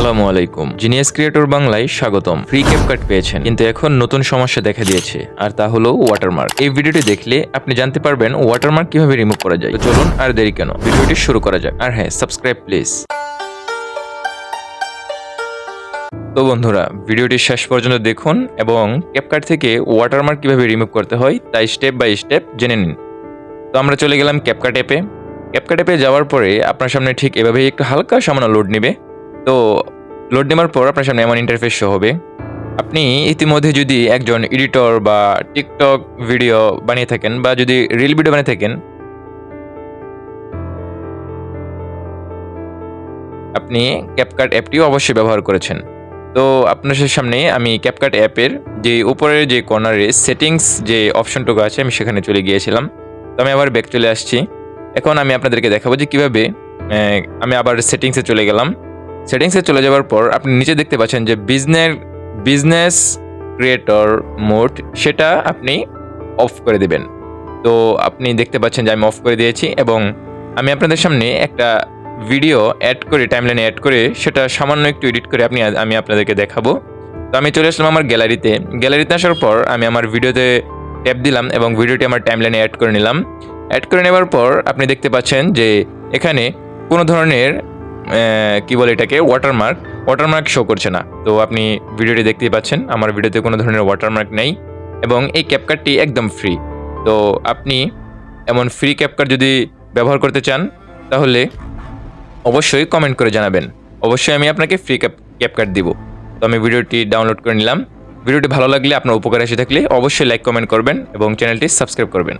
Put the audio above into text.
আসসালামু আলাইকুম। Genius creator বাংলায় স্বাগতম। ফ্রি ক্যাপকাট পেয়েছেন। কিন্তু এখন নতুন সমস্যা দেখা দিয়েছে, আর তা হলো ওয়াটারমার্ক এই ভিডিওটি দেখলে আপনি জানতে পারবেন ওয়াটারমার্ক কীভাবে রিমুভ করা যায়। চলুন আর দেরি কেন? ভিডিওটি শুরু করা যাক। আর হ্যাঁ সাবস্ক্রাইব প্লিজ তো বন্ধুরা, ভিডিওটি শেষ পর্যন্ত দেখুন এবং ক্যাপকাট থেকে ওয়াটারমার্ক কীভাবে রিমুভ করতে হয়, তাই স্টেপ বাই স্টেপ জেনে নিন। তো আমরা চলে গেলাম ক্যাপকাট অ্যাপে ক্যাপকাট অ্যাপে যাওয়ার পরে আপনার সামনে ঠিক এভাবেই একটু হালকা সামান্য লোড নেবে। তো লোড নেওয়ার পর আপনার সামনে এমন ইন্টারফেস শো হবে। আপনি ইতিমধ্যে যদি একজন এডিটর বা টিকটক ভিডিও বানিয়ে থাকেন বা যদি রিল ভিডিও বানিয়ে থাকেন, আপনি ক্যাপকাট অ্যাপটিও অবশ্যই ব্যবহার করেছেন। তো আপনার সামনে আমি ক্যাপকাট অ্যাপের যে উপরের যে কর্নারে সেটিংস যে অপশনটুকু আছে, আমি সেখানে চলে গিয়েছিলাম। তো আমি আবার ব্যাক চলে আসছি। এখন আমি আপনাদেরকে দেখাবো যে কীভাবে আমি আবার সেটিংসে চলে গেলাম। সেটিংসে চলে যাওয়ার পর আপনি নিচে দেখতে পাচ্ছেন যে বিজনেস বিজনেস ক্রিয়েটর মোড সেটা আপনি অফ করে দেবেন। তো আপনি দেখতে পাচ্ছেন যে আমি অফ করে দিয়েছি এবং আমি আপনাদের সামনে একটা ভিডিও অ্যাড করে টাইমলাইনে অ্যাড করে সেটা সামান্য একটু এডিট করে আপনি আমি আপনাদেরকে দেখাবো। তো আমি চলে আসলাম আমার গ্যালারিতে গ্যালারিতে আসার পর আমি আমার ভিডিওতে ট্যাপ দিলাম এবং ভিডিওটি আমার টাইমলাইনে অ্যাড করে নিলাম। অ্যাড করে নেওয়ার পর আপনি দেখতে পাচ্ছেন যে এখানে কোনো ধরনের কি বলে এটাকে? ওয়াটারমার্ক ওয়াটারমার্ক শো করছে না। তো আপনি ভিডিওটি দেখতেই পাচ্ছেন। আমার ভিডিওতে কোনো ধরনের ওয়াটারমার্ক নেই এবং এই ক্যাপকার্টটি একদম ফ্রি তো আপনি এমন ফ্রি ক্যাপকার্ট যদি ব্যবহার করতে চান, তাহলে অবশ্যই কমেন্ট করে জানাবেন। অবশ্যই আমি আপনাকে ফ্রি ক্যাপ ক্যাপকার্ট দিব। তো আমি ভিডিওটি ডাউনলোড করে নিলাম। ভিডিওটি ভালো লাগলে আপনার উপকার এসে থাকলে অবশ্যই লাইক কমেন্ট করবেন এবং চ্যানেলটি সাবস্ক্রাইব করবেন।